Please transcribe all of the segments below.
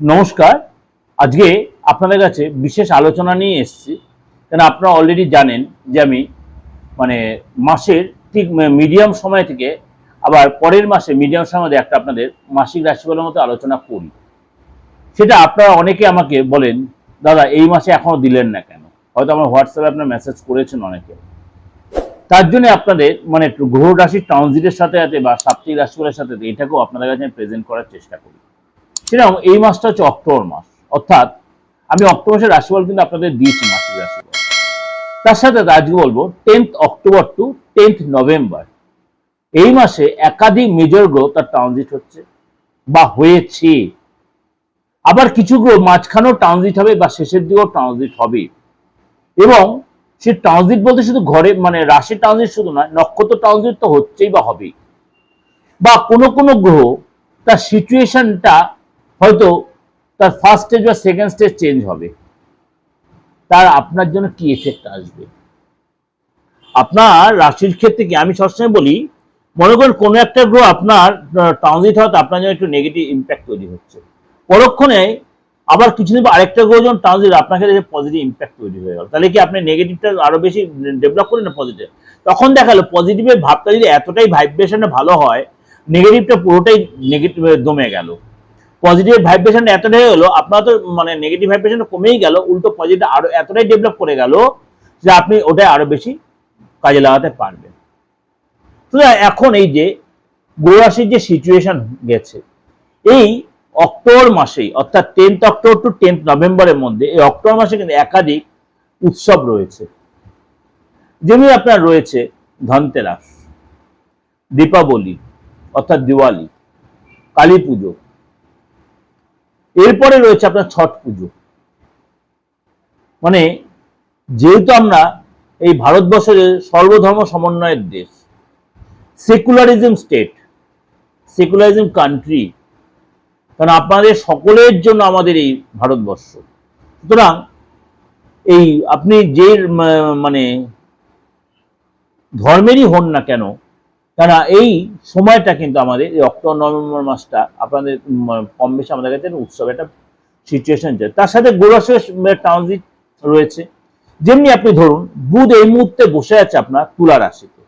নমস্কার। আজকে আপনাদের কাছে বিশেষ আলোচনা নিয়ে এসেছি। কেন আপনারা অলরেডি জানেন যে আমি মানে মাসের ঠিক মিডিয়াম সময় থেকে আবার পরের মাসে মিডিয়াম সময় একটা আপনাদের মাসিক রাশিফলের মতো আলোচনা করি। সেটা আপনারা অনেকে আমাকে বলেন, দাদা, এই মাসে এখনও দিলেন না কেন? হয়তো আমার হোয়াটসঅ্যাপে আপনার মেসেজ করেছেন অনেকে। তার জন্য আপনাদের মানে গ্রহ রাশির ট্রানজিটের সাথে সাথে বা সাপ্তাহিক রাশিফলের সাথে, এটাকেও আপনাদের কাছে আমি প্রেজেন্ট করার চেষ্টা করি। সেরকম এই মাসটা হচ্ছে অক্টোবর মাস। অর্থাৎ আমি অক্টোবর মাসের রাশিফল কিন্তু আপনাদের দিয়েছি মাসিক রাশিফল। তার সাথে আজকে বলব tenth October to tenth November. এই মাসে একাধিক মেজর গ্রহ তার ট্রানজিট হচ্ছে বা হয়েছে। আবার কিছু গ্রহ মাঝখানেও ট্রানজিট হবে বা শেষের দিকেও ট্রানজিট হবে। এবং সে ট্রানজিট বলতে শুধু ঘরে মানে রাশি ট্রানজিট শুধু নয়, নক্ষত্র ট্রানজিট তো হচ্ছেই বা হবেই। বা কোনো কোনো গ্রহ তার সিচুয়েশনটা হয়তো তার ফার্স্ট স্টেজ বা সেকেন্ড স্টেজ চেঞ্জ হবে। তার আপনার জন্য কি এফেক্ট আসবে? আপনার রাশির ক্ষেত্রে কি, আমি সবসময় বলি, মনে করেন কোনো একটা গ্রহ আপনার ট্রানজিট হওয়াতে আপনার জন্য একটু নেগেটিভ ইম্প্যাক্ট তৈরি হচ্ছে। পরক্ষণে আবার কিছুদিন পর আরেকটা গ্রহ যখন ট্রানজিট আপনার ক্ষেত্রে পজিটিভ ইম্প্যাক্ট তৈরি হয়ে গেল। তাহলে কি আপনি নেগেটিভটা আরও বেশি ডেভেলপ করেন না পজিটিভ তখন দেখাল পজিটিভের ভাবটা যদি এতটাই ভাইব্রেশনে ভালো হয় নেগেটিভটা পুরোটাই নেগেটিভ দমে গেল। পজিটিভ ভাইব্রেশন এতটাই হলো, আপনার তো মানে নেগেটিভ ভাইব্রেশন কমেই গেল, উল্টো পজিটিভ আরও এতটাই ডেভেলপ করে গেল যে আপনি ওটা আরও বেশি কাজে লাগাতে পারবেন। সুতরাং এখন এই যে গৌরাশির যে সিচুয়েশন গেছে, এই অক্টোবর মাসেই, অর্থাৎ টেন্থ অক্টোবর টু টেন্থ নভেম্বরের মধ্যে, এই অক্টোবর মাসে কিন্তু একাধিক উৎসব রয়েছে। যেমনি আপনার রয়েছে ধনতেরাস, দীপাবলি, অর্থাৎ দিওয়ালি, কালী পুজো এরপরে রয়েছে আপনার ছট পুজো। মানে যেহেতু আমরা এই ভারতবর্ষের সর্বধর্ম সমন্বয়ের দেশ সেকুলারিজম স্টেট সেকুলারিজম কান্ট্রি কারণ আপনাদের সকলের জন্য আমাদের এই ভারতবর্ষ। সুতরাং এই আপনি যে মানে ধর্মেরই হন না কেন কেন এই সময়টা কিন্তু আমাদের, এই অক্টোবর, নভেম্বর মাসটা আপনাদের কম বেশি আমাদের কাছে উৎসব, একটা সিচুয়েশন যায় তার সাথে গোরসের ট্রানজিট রয়েছে। যেমনি আপনি ধরুন, বুধ এই মুহূর্তে বসে আছে আপনার তুলা রাশিতে।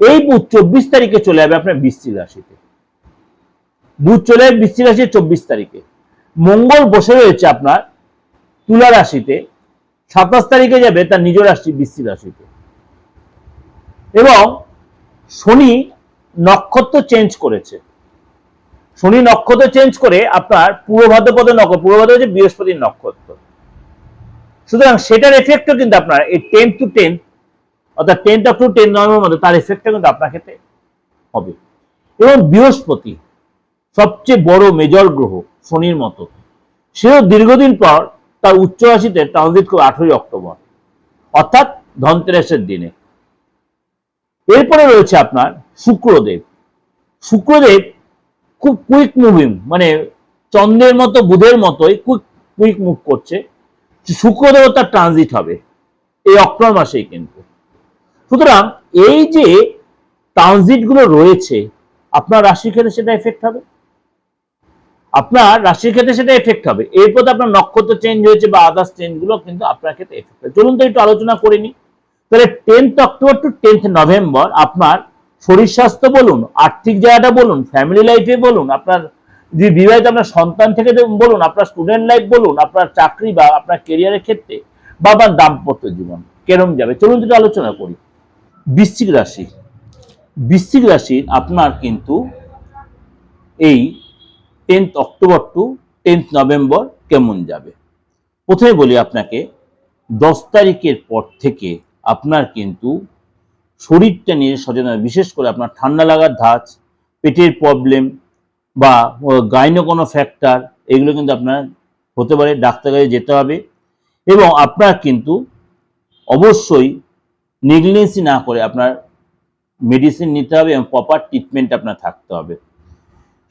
এই বুধ চব্বিশ তারিখে চলে যাবে আপনার বৃশ্চিক রাশিতে। বুধ চলে যাবে বৃশ্চিক রাশি চব্বিশ তারিখে। মঙ্গল বসে রয়েছে আপনার তুলা রাশিতে। সাতাশ তারিখে যাবে তার নিজ রাশি বৃশ্চিক রাশিতে। এবং শনি নক্ষত্র চেঞ্জ করেছে। শনি নক্ষত্র চেঞ্জ করে আপনার পূর্ব ভাদ্রপদ নক্ষত্র পূর্ব ভাদ্র হচ্ছে বৃহস্পতির নক্ষত্র। সুতরাং সেটার এফেক্টও কিন্তু আপনার এই টেন টু টেন অর্থাৎ ten of to ten November মধ্যে তার এফেক্টটা কিন্তু আপনার ক্ষেত্রে হবে। এবং বৃহস্পতি সবচেয়ে বড় মেজর গ্রহ শনির মতো। সেও দীর্ঘদিন পর তার উচ্চ রাশিতে ট্রানজিট করে আঠেরোই অক্টোবর, অর্থাৎ ধনতেরাসের দিনে। এরপরে রয়েছে আপনার শুক্রদেব। শুক্রদেব খুব কুইক মুভিং মানে চন্দ্রের মতো, বুধের মতোই কুইক কুইক মুভ করছে। শুক্রদেব তার ট্রানজিট হবে, এই অক্টোবর মাসেই কিন্তু। সুতরাং এই যে ট্রানজিটগুলো রয়েছে, আপনার রাশির ক্ষেত্রে সেটা এফেক্ট হবে। আপনার রাশির ক্ষেত্রে সেটা এফেক্ট হবে। এরপর আপনার নক্ষত্র চেঞ্জ হয়েছে বা আদার্স চেঞ্জগুলো কিন্তু আপনার ক্ষেত্রে এফেক্ট হবে। চলুন তো একটু আলোচনা করে নিই। তাহলে tenth October to tenth November আপনার শরীর স্বাস্থ্য বলুন, আর্থিক জায়গাটা বলুন ফ্যামিলি লাইফে বলুন, আপনার যে বিবাহিত আপনার সন্তান থেকে বলুন, আপনার স্টুডেন্ট লাইফ বলুন, আপনার চাকরি বা আপনার কেরিয়ারের ক্ষেত্রে বা আপনার দাম্পত্য জীবন কেরম যাবে? চলুন একটু আলোচনা করি। বৃশ্চিক রাশি। বৃশ্চিক রাশির আপনার কিন্তু এই tenth October to tenth November কেমন যাবে? প্রথমে বলি আপনাকে, দশ তারিখের পর থেকে আপনার কিন্তু শরীরটা নিয়ে সচেতন বিশেষ করে আপনার ঠান্ডা লাগার ধাঁচ, পেটের প্রবলেম বা গাইনো কোনো ফ্যাক্টর এগুলো কিন্তু আপনার হতে পারে ডাক্তার কাছে যেতে হবে। এবং আপনার কিন্তু অবশ্যই নেগলিজেন্সি না করে আপনার মেডিসিন নিতে হবে এবং প্রপার ট্রিটমেন্ট আপনার থাকতে হবে।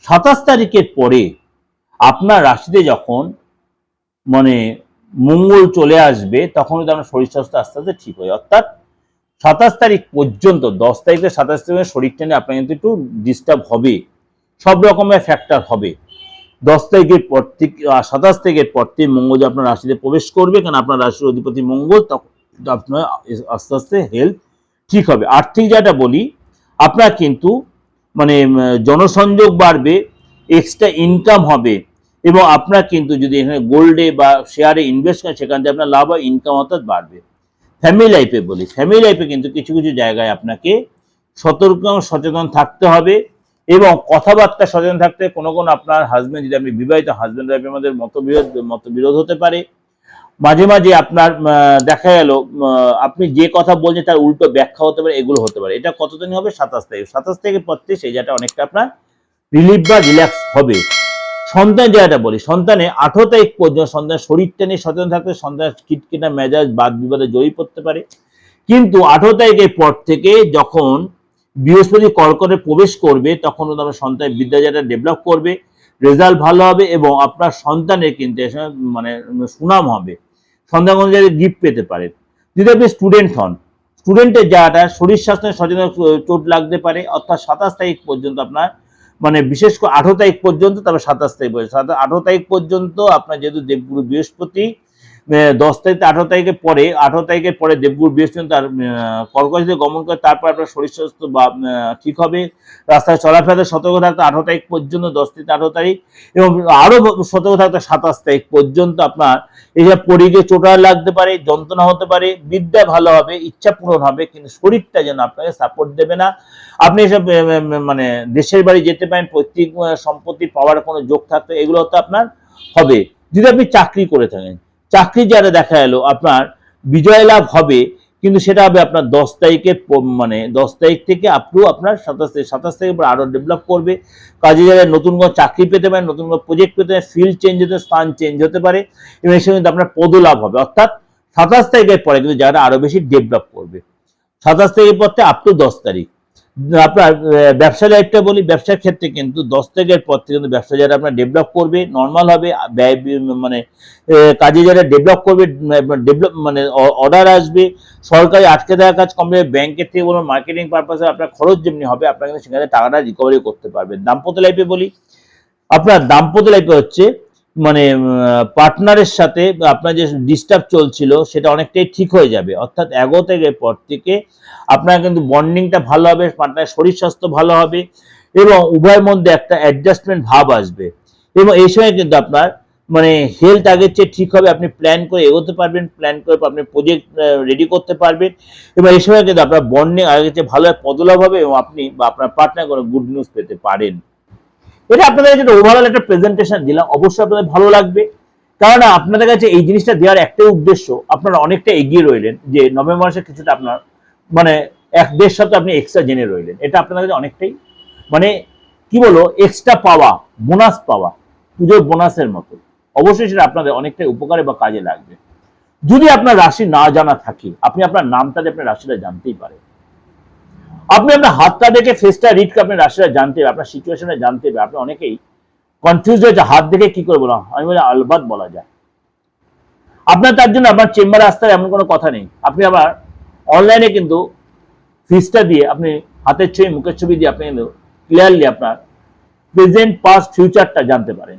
সাতাশ তারিখের পরে আপনার রাশিতে যখন মানে মঙ্গল চলে আসবে তখন কিন্তু আপনার শরীর স্বাস্থ্য আস্তে আস্তে ঠিক হয়। অর্থাৎ সাতাশ তারিখ পর্যন্ত, দশ তারিখ থেকে সাতাশ তারিখের শরীরটা নিয়ে আপনার কিন্তু একটু ডিস্টার্ব হবে। সব রকমের ফ্যাক্টর হবে। দশ তারিখের পর থেকে সাতাশ তারিখের পর থেকে মঙ্গল যে আপনার রাশিতে প্রবেশ করবে কারণ আপনার রাশির অধিপতি মঙ্গল, তখন আপনার আস্তে আস্তে হেলথ ঠিক হবে। আর্থিক যেটা বলি, আপনার কিন্তু মানে জনসংযোগ বাড়বে এক্সট্রা ইনকাম হবে। এবং আপনার কিন্তু যদি এখানে গোল্ডে বা শেয়ারে ইনভেস্ট করেন, সেখান থেকে আপনার লাভ হয় ইনকাম অর্থাৎ বাড়বে। ফ্যামিলি লাইফে বলি ফ্যামিলি লাইফে কিন্তু কিছু কিছু জায়গায় আপনাকে সতর্ক সচেতন থাকতে হবে এবং কথাবার্তা সচেতন থাকতে কোনো কোনো আপনার হাজব্যান্ড যদি আপনি বিবাহিত হাজবেন্ড ওয়াইফের মধ্যে মতবিরোধ মতবিরোধ হতে পারে। মাঝে মাঝে আপনার দেখা গেল আপনি যে কথা বলছেন তার উল্টো ব্যাখ্যা হতে পারে, এগুলো হতে পারে। এটা কতদিন হবে? সাতাশ তারিখ। সাতাশ থেকে থেকে সেই জায়গাটা অনেকটা আপনার রিলিফ বা রিল্যাক্স হবে। সন্তান জায়গাটা বলি, সন্তানে আঠারো তারিখ পর্যন্ত সন্তানের শরীরটা নিয়ে সচেতন থাকতে সন্তান কিটকিটা মেজাজ বাদ বিবাদে জড়িয়ে পড়তে পারে। কিন্তু আঠারো তারিখের পর থেকে যখন বৃহস্পতি কর্কটে প্রবেশ করবে, তখন আপনার সন্তানের বিদ্যাজাটা ডেভেলপ করবে রেজাল্ট ভালো হবে এবং আপনার সন্তানের কিন্তু মানে সুনাম হবে। সন্তান কোনো জায়গায় গিফট পেতে পারেন যদি আপনি স্টুডেন্ট হন স্টুডেন্টের জায়গাটা শরীর স্বাস্থ্যের সচেতন চোট লাগতে পারে, অর্থাৎ সাতাশ তারিখ পর্যন্ত আপনার মানে বিশেষ করে আঠারো তারিখ পর্যন্ত তারপর সাতাশ তারিখ পর্যন্ত। আঠারো তারিখ পর্যন্ত আপনার যেহেতু দেবগুরু বৃহস্পতি দশ তারিখ আঠারো তারিখের পরে, আঠারো তারিখের পরে দেবগুরু বৃহস্পতি তার কর্কশে গমন করে তারপর আপনার শরীর স্বাস্থ্য বা ঠিক হবে। রাস্তায় চলাফেরাতে সতর্ক থাকতে আঠারো তারিখ পর্যন্ত, দশ থেকে আঠারো তারিখ এবং আরও সতর্ক থাকতে সাতাশ তারিখ পর্যন্ত আপনার এইসব পরিগে চোটা লাগতে পারে, যন্ত্রণা হতে পারে, বিদ্যা ভালো হবে, ইচ্ছা পূরণ হবে, কিন্তু শরীরটা যেন আপনাকে সাপোর্ট দেবে না। আপনি এসব মানে দেশের বাড়ি যেতে পারেন, পৈতৃক সম্পত্তি পাওয়ার কোনো যোগ থাকতে এগুলো তো আপনার হবে। যদি আপনি চাকরি করে থাকেন চাকরি যারা দেখা গেল আপনার বিজয় লাভ হবে, কিন্তু সেটা হবে আপনার দশ তারিখে মানে দশ তারিখ থেকে আপ টু আপনার সাতাশ তারিখ সাতাশ তারিখ পর আরও ডেভেলপ করবে। কাজে জায়গায় নতুন কোনো চাকরি পেতে পারেন নতুন কোনো প্রজেক্ট পেতে পারেন ফিল্ড চেঞ্জ হতে, স্থান চেঞ্জ হতে পারে, এবং সঙ্গে কিন্তু আপনার পদলাভ হবে। অর্থাৎ সাতাশ তারিখের পরে কিন্তু যারা আরও বেশি ডেভেলপ করবে। সাতাশ তারিখের পর থেকে আপ টু দশ তারিখ। আপনার ব্যবসা লাইফটা বলি, ব্যবসার ক্ষেত্রে কিন্তু দশ তারিখের পর থেকে কিন্তু ব্যবসা যারা আপনার ডেভেলপ করবে নর্মাল হবে ব্যয় মানে কাজে যারা ডেভেলপ করবে ডেভেলপ মানে অর্ডার আসবে, সরকারি আটকে থাকা কাজ কমবে ব্যাংকের থেকে বলুন মার্কেটিং পারপাসে আপনার খরচ যেমনি হবে, আপনার কিন্তু সেখানে টাকাটা রিকভারি করতে পারবেন। দাম্পত্য লাইফে বলি, আপনার দাম্পত্য লাইফে হচ্ছে মানে পার্টনারের সাথে আপনার যে ডিস্টার্ব চলছিল, সেটা অনেকটাই ঠিক হয়ে যাবে। অর্থাৎ এগারো থেকে পর থেকে আপনার কিন্তু বন্ডিংটা ভালো হবে পার্টনার শরীর স্বাস্থ্য ভালো হবে এবং উভয়ের মধ্যে একটা অ্যাডজাস্টমেন্ট ভাব আসবে। এবং এই সময় কিন্তু আপনার মানে হেলথ আগের চেয়ে ঠিক হবে, আপনি প্ল্যান করে এগোতে পারবেন প্ল্যান করে আপনি প্রজেক্ট রেডি করতে পারবেন এবং এই সময় কিন্তু আপনার বন্ডিং আগের চেয়ে ভালো পদলাভ হবে এবং আপনি বা আপনার পার্টনার কোনো গুড নিউজ পেতে পারেন। এটা আপনাদের কাছে ওভারঅল একটা প্রেজেন্টেশন দিলাম। অবশ্যই আপনাদের ভালো লাগবে। কারণ আপনাদের কাছে এই জিনিসটা দেওয়ার একটাই উদ্দেশ্য, আপনারা অনেকটা এগিয়ে রইলেন, যে নভেম্বর মাসে কিছুটা আপনার মানে এক দেড় সপ্তাহ আপনি এক্সট্রা জেনে রইলেন। এটা আপনাদের কাছে অনেকটাই মানে কি বলো এক্সট্রা পাওয়া বোনাস পাওয়া, পুজোর বোনাসের মতো। অবশ্যই সেটা আপনাদের অনেকটাই উপকারে বা কাজে লাগবে। যদি আপনার রাশি না জানা থাকে, আপনি আপনার নামটা দিয়ে আপনার রাশিটা জানতেই পারেন। আপনি আপনার হাতটা দেখে ফেসটা রিড করে আপনার রাশিটা জানতে হবে আপনার সিচুয়েশনে জানতে হবে আপনি অনেকেই কনফিউজ হয়েছে হাত দেখে কি করে বলা আমি বলি, আলবাত বলা যায়। আপনার তার জন্য আপনার চেম্বারে আসতে এমন কোনো কথা নেই। আপনি আবার অনলাইনে কিন্তু ফিসটা দিয়ে আপনি হাতের ছবি, মুখের ছবি দিয়ে আপনি কিন্তু ক্লিয়ারলি আপনার প্রেজেন্ট পাস্ট ফিউচারটা জানতে পারেন।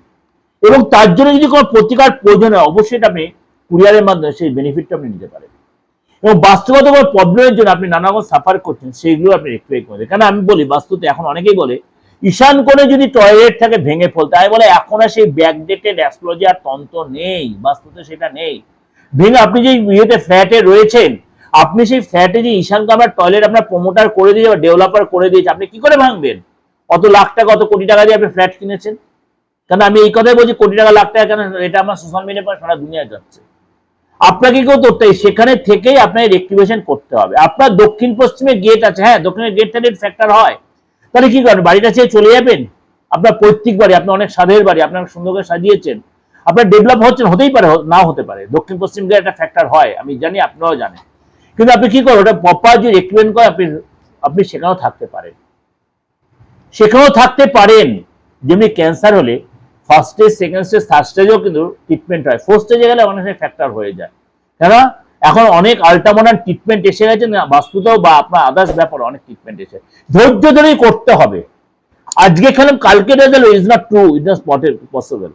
এবং তার জন্য যদি কোনো প্রতিকার প্রয়োজন হয়, অবশ্যই আপনি কুরিয়ারের মাধ্যমে সেই বেনিফিটটা আপনি নিতে পারেন। এবং বাস্তবত প্রবলেমের জন্য আপনি নানা রকম সাফার করছেন সেইগুলো আপনি রেক্টিফাই করে। কেন আমি বলি বাস্তুতে এখন অনেকেই বলে, ঈশান করে যদি টয়লেট থাকে, ভেঙে ফেলতে। আমি বলে, এখন আর সেই ব্যাকডেটেড অ্যাস্ট্রোলজি আর তন্ত্র নেই বাস্তুতে সেটা নেই। ভেঙে আপনি যে ইয়েতে ফ্ল্যাটে রয়েছেন, আপনি সেই ফ্ল্যাটে যে ঈশান কামার টয়লেট আপনার প্রমোটার করে দিয়েছে বা ডেভেলপার করে দিয়েছে, আপনি কি করে ভাঙবেন? অত লাখ টাকা অত কোটি টাকা দিয়ে আপনি ফ্ল্যাট কিনেছেন? কেন আমি এই কথাই বলছি, কোটি টাকা, লাখ টাকা কেন? এটা আমার সোশ্যাল মিডিয়া সারা দুনিয়া যাচ্ছে। আপনাকে কেউ হবে সেখানে থেকেই আপনাকে রেক্টিভেশন করতে হবে। আপনার দক্ষিণ পশ্চিমে গেট আছে হ্যাঁ দক্ষিণের গেট থেকে ফ্যাক্টর হয়। তাহলে কি করেন, বাড়িটা ছেড়ে চলে যাবেন? আপনার পৈতৃক বাড়ি, আপনার অনেক সাধের বাড়ি, আপনার সুন্দর করে সাজিয়েছেন। আপনার ডেভেলপ হচ্ছেন হতেই পারে, নাও হতে পারে। দক্ষিণ পশ্চিম গেট একটা ফ্যাক্টর হয়, আমি জানি, আপনারাও জানেন। কিন্তু আপনি কি করেন, ওটা প্রপার যে রেক্টিভেন্ট করে, আপনি আপনি সেখানেও থাকতে পারেন। সেখানেও থাকতে পারেন। যেমনি ক্যান্সার হলে first stage second stage third স্টেজেও কিন্তু ট্রিটমেন্ট হয়। ফোর্থ স্টেজে গেলে অনেক সময় ফ্যাক্টর হয়ে যায়। কেন এখন অনেক আল্ট্রামডার্ন ট্রিটমেন্ট এসে গেছে, না বাস্তুতেও বা আপনার আদার্স ব্যাপারে অনেক ট্রিটমেন্ট এসে। ধৈর্য ধরেই করতে হবে। আজকে খেলাম, কালকে result is not true it not possible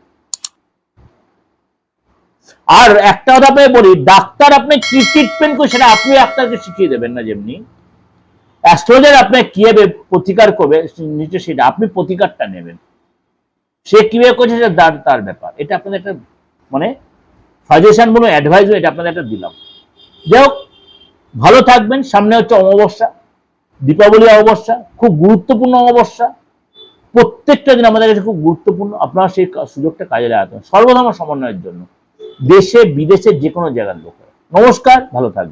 আর একটা কথা আপনাকে বলি, ডাক্তার আপনি কি ট্রিটমেন্ট করে সেটা আপনি ডাক্তারকে শিখিয়ে দেবেন না যেমনি। অ্যাস্ট্রোলজার আপনাকে কীভাবে প্রতিকার করবে নিচে সেটা আপনি প্রতিকারটা নেবেন। সে কীভাবে করছে সেটা তার তার ব্যাপার। এটা আপনাদের একটা মানে সাজেশন বলুন অ্যাডভাইস এটা আপনাদের একটা দিলাম। যাই হোক, ভালো থাকবেন। সামনে হচ্ছে অমাবস্যা, দীপাবলি অমাবস্যা, খুব গুরুত্বপূর্ণ অমাবস্যা। প্রত্যেকটা দিন আমাদের কাছে খুব গুরুত্বপূর্ণ। আপনারা সেই সুযোগটা কাজে লাগাতে হবে। সর্বধর্ম সমন্বয়ের জন্য। দেশে বিদেশে যে কোনো জায়গার লোক নমস্কার, ভালো থাকবেন।